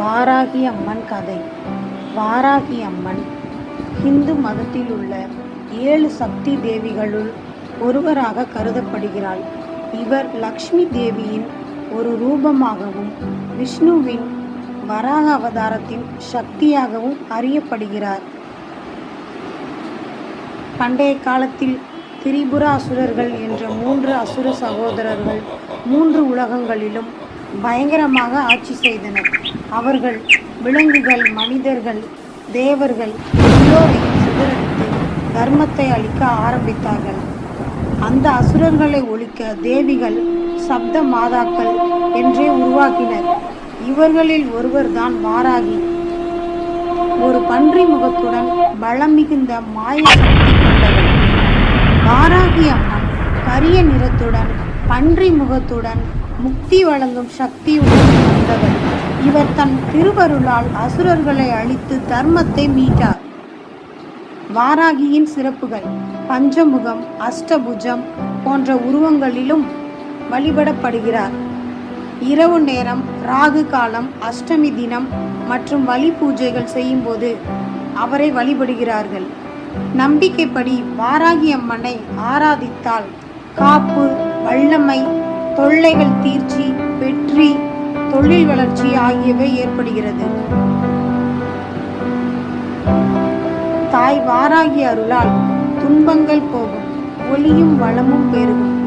வாராகி அம்மன் கதை. வாராகி அம்மன். ஹிந்து மதத்தில் உள்ள ஏழு சக்தி தேவிகளுள் ஒருவராக கருதப்படுகிறாள். இவர் லக்ஷ்மி தேவியின் ஒரு ரூபமாகவும் விஷ்ணுவின் வராக அவதாரத்தின் சக்தியாகவும் அறியப்படுகிறார். பண்டைய காலத்தில் திரிபுர அசுரர்கள் என்ற மூன்று அசுர சகோதரர்கள் மூன்று உலகங்களிலும் பயங்கரமாக ஆட்சி செய்தனர். அவர்கள் விலங்குகள் மனிதர்கள் தேவர்கள் எல்லோரையும் சிதறடித்து தர்மத்தை அளிக்க ஆரம்பித்தார்கள். அந்த அசுரர்களை ஒழிக்க தேவிகள் சப்த மாதாக்கள் என்றே உருவாக்கினர். இவர்களில் ஒருவர்தான் வாராகி. ஒரு பன்றி முகத்துடன் பலம் மிகுந்த மாய சக்தி கொண்டவர். வாராகி அம்மன் கரிய நிறத்துடன் பன்றி முகத்துடன் முக்தி வழங்கும் சக்தியுடன் இருந்தவர் இவர் தன் திருவருளால் அசுரர்களை அழித்து தர்மத்தை மீட்டார். வாராகியின் சிறப்புகள் பஞ்சமுகம் அஷ்டபுஜம் போன்ற உருவங்களிலும் வழிபடப்படுகிறார். இரவு நேரம் ராகு காலம் அஷ்டமி தினம் மற்றும் வழி பூஜைகள் செய்யும்போது அவரை வழிபடுகிறார்கள். நம்பிக்கைப்படி வாராகி அம்மனை ஆராதித்தால் காப்பு தொல்லைகள் தீர்ச்சி வெற்றி தொழில் வளர்ச்சி ஆகியவை ஏற்படுகிறது. தாய் வாராகி அருளால் துன்பங்கள் போகும் ஒளியும் வளமும் பெருகும்.